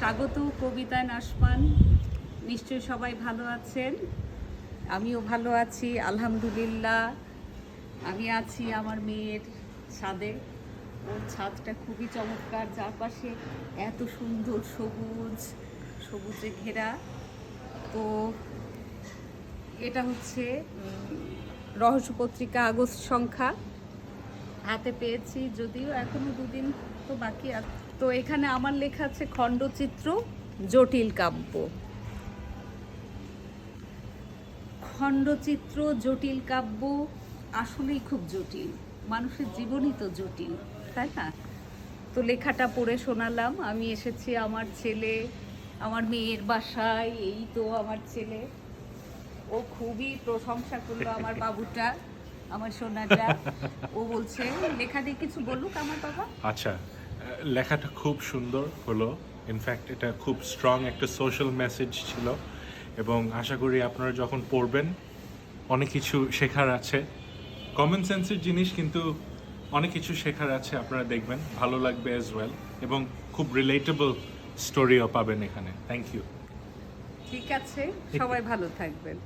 স্বাগত কবিতা নাসপান নিশ্চয়ই সবাই ভালো আছেন? আমিও ভালো আছি, আলহামদুলিল্লাহ। আমি আছি আমার মেয়ের ছাদে। ওর ছাদটা খুবই চমৎকার, চারপাশে এত সুন্দর সবুজ, সবুজে ঘেরা। তো এটা হচ্ছে রহস্য পত্রিকা আগস্ট সংখ্যা। হাতে পেয়েছি, যদিও এখনও দুদিন বাকি আছে তো এখানে আমার লেখা আছে খণ্ডচিত্র জটিল কাব্য। খণ্ডচিত্র জটিল কাব্য আসলেই খুব জটিল। মানুষের জীবনই তো জটিল, তাই না? তো লেখাটা পড়ে শোনালাম। আমি এসেছি আমার ছেলে, আমার মেয়ের বাসায়, এই তো আমার ছেলে। ও খুবই প্রশংসা করল আমার বাবুটা, আমার সোনাটা। ও বলছে, লেখা দিয়ে কিছু বলুক আমার বাবা? আচ্ছা। লেখাটা খুব সুন্দর হলো। ইনফ্যাক্ট এটা খুব স্ট্রং একটা সোশ্যাল মেসেজ ছিল। এবং আশা করি আপনারা যখন পড়বেন অনেক কিছু শেখার আছে। কমন সেন্সের জিনিস কিন্তু অনেক কিছু শেখার আছে আপনারা দেখবেন। ভালো লাগবে অ্যাজ ওয়েল এবং খুব রিলেটেবল স্টোরিও পাবেন এখানে। থ্যাংক ইউ ঠিক আছে। সবাই ভালো থাকবেন।